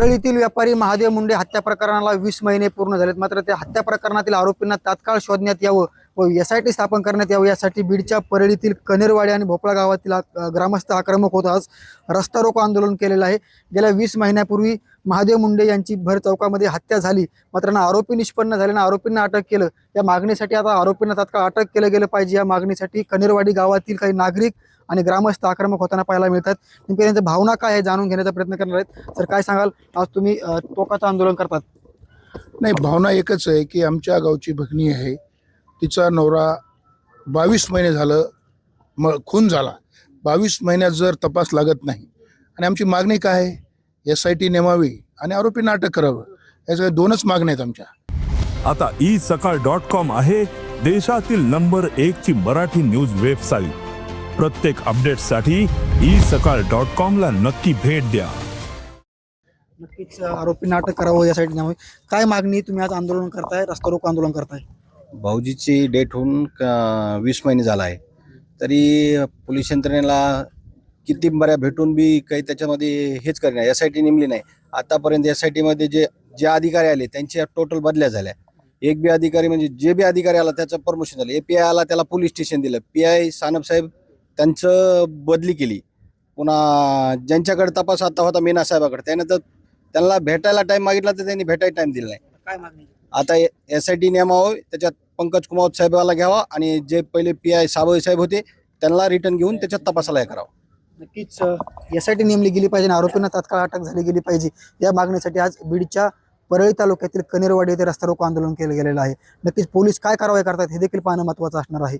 परळीतील व्यापारी महादेव मुंडे हत्या प्रकरणाला वीस महिने पूर्ण झालेत. मात्र त्या हत्या प्रकरणातील आरोपींना तात्काळ शोधण्यात यावं व एस आय टी स्थापन करण्यात यावं यासाठी बीडच्या परळीतील कनेरवाडी आणि भोपळा गावातील ग्रामस्थ आक्रमक होत आज रस्ता रोको आंदोलन केलेलं आहे. गेल्या वीस महिन्यापूर्वी महादेव मुंडे यांची भर चौकामध्ये हत्या झाली. मात्र ना आरोपी निष्पन्न झाले ना आरोपींना अटक केलं. या मागणीसाठी आता आरोपींना तात्काळ अटक केलं गेलं पाहिजे. या मागणीसाठी कनेरवाडी गावातील काही नागरिक आणि ग्रामस्थ आक्रमक होताना पाहायला मिळतात. नेमकी त्यांच्या भावना काय आहे जाणून घेण्याचा प्रयत्न करणार आहेत. तर काय सांगाल? आज तुम्ही टोकाचं आंदोलन करतात. नाही भावना एकच आहे की आमच्या गावची भगिनी आहे. तिचा नवरा बावीस महिने झालं म खून झाला. बावीस महिन्यात जर तपास लागत नाही. आणि आमची मागणी काय आहे? एस आय टी नेमावी आणि आरोपींना अटक करावं याच्या दोनच मागण्या आहेत आमच्या. आता ई सकाळ डॉट कॉम आहे देशातील नंबर एक ची मराठी न्यूज वेबसाईट. प्रत्येक अपडेटसाठी ई सकाळ डॉट कॉम ला नक्की भेट द्या. नक्कीच अ, आरोपींना अटक करावं यासाठी त्यामुळे काय मागणी तुम्ही आज आंदोलन करताय रस्ता रोको आंदोलन करताय? भाऊजीची डेट होऊन वीस महिने झाला आहे. तरी पोलीस यंत्रणेला किती बऱ्या भेटून बी काही त्याच्यामध्ये हेच करेना एस आय टी नेमली नाही. आतापर्यंत एस आय टीमध्ये जे जे अधिकारी आले त्यांच्या टोटल बदल्या झाल्या. एक बी अधिकारी म्हणजे जे बी अधिकारी आला त्याचं परमिशन झालं. ए पी आय आला त्याला पोलीस स्टेशन दिलं. पी आय सानप साहेब त्यांचं बदली केली. पुन्हा ज्यांच्याकडे तपास आता होता मीना साहेबाकडे त्यानंतर त्यांना भेटायला टाइम मागितला तर त्यांनी भेटायला टाइम दिला नाही. काय मागणी? आता एस आय टी नेमावं त्याच्यात पंकज कुमार साहेबाला घ्यावा आणि जे पहिले पी आय साबळे साहेब होते त्यांना रिटर्न घेऊन त्याच्यात तपासाला हे करावं. नक्कीच यासाठी नेमली गेली पाहिजे आणि आरोपींना तात्काळ अटक झाली गेली पाहिजे. या मागणीसाठी आज बीडच्या परळी तालुक्यातील कनेरवाडी येथे रस्ता रोको आंदोलन केलं गेलेलं आहे. नक्कीच पोलीस काय कारवाई करतात हे देखील पाहणं महत्त्वाचं असणार आहे.